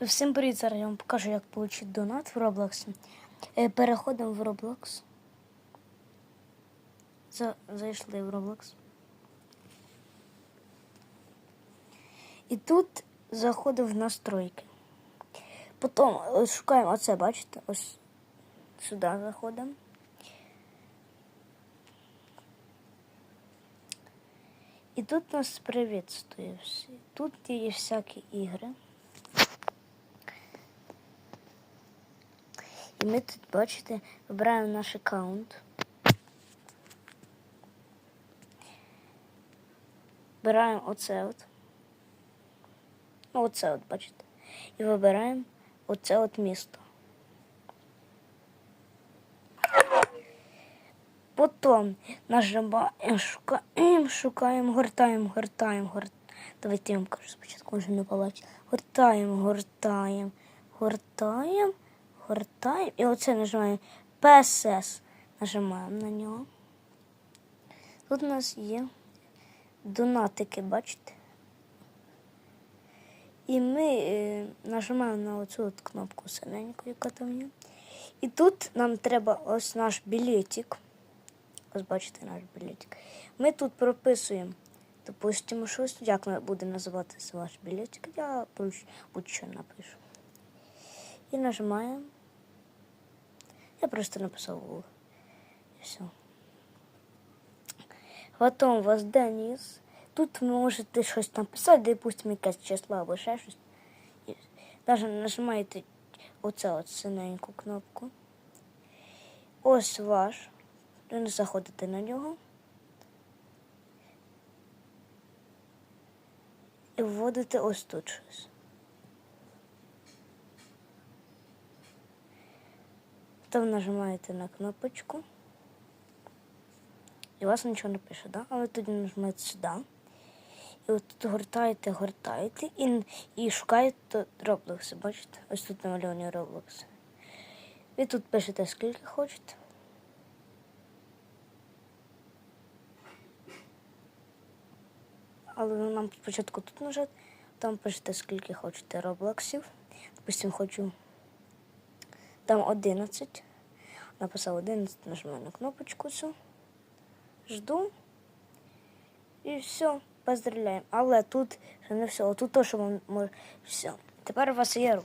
Всім привіт, зараз я вам покажу, як отримати донат в Roblox. Е, Переходимо в Roblox. За- Зайшли в Roblox. І тут заходимо в настройки. Потім ось шукаємо оце, бачите? Ось сюди заходимо. І тут нас привітствує всі. Тут є всякі ігри. І ми тут, бачите, вибираємо наш аккаунт. Вибираємо оце от. Ну, оце от, бачите. І вибираємо оце от місто. Потім нажимаємо, шукаємо, шукаємо, гортаємо, гортаємо, гортаємо. Давайте я вам кажу спочатку, може не побачити. Гортаємо, гортаємо, гортаємо, гортаємо. І оце нажимаємо PSS. Нажимаємо на нього. Тут у нас є донатики, бачите? І ми е, нажимаємо на оцю от кнопку синеньку, яка там є. І тут нам треба ось наш білетик. Ось бачите наш білетик. Ми тут прописуємо, допустимо, щось, як ми буде називатися ваш білетик. Я будь-що напишу. І нажимаємо. Я просто написав Google. І все. Вас Деніс. Тут ви можете щось написати, допустимо, якесь число або ще щось. І Навіть нажимаєте оце от синеньку кнопку. Ось ваш. Ви не заходите на нього. І вводите ось тут щось. Потім нажимаєте на кнопочку. І у вас нічого не пише, да? але тоді нажимаєте сюди. І от тут гортаєте, гортаєте і, і шукаєте Roblox. Бачите? Ось тут намальовані Roblox. Ви тут пишете скільки хочете. Але нам спочатку тут нажати, там пишете скільки хочете Роблоксів. Допустим, хочу там 11. Написав 11, нажимаю на кнопочку цю. Жду. І все, поздравляємо. Але тут не все. Тут може. Все. Тепер у вас є.